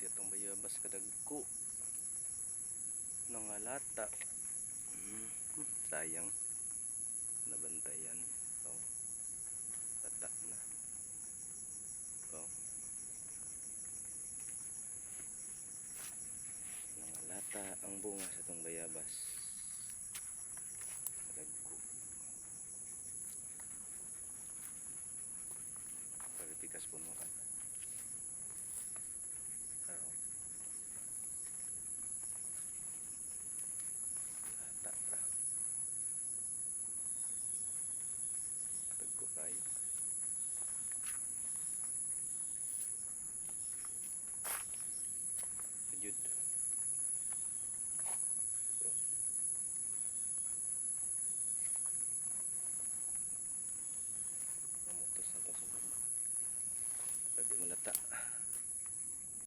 itong bayabas kadagko. Nang lata. Hmm, sayang.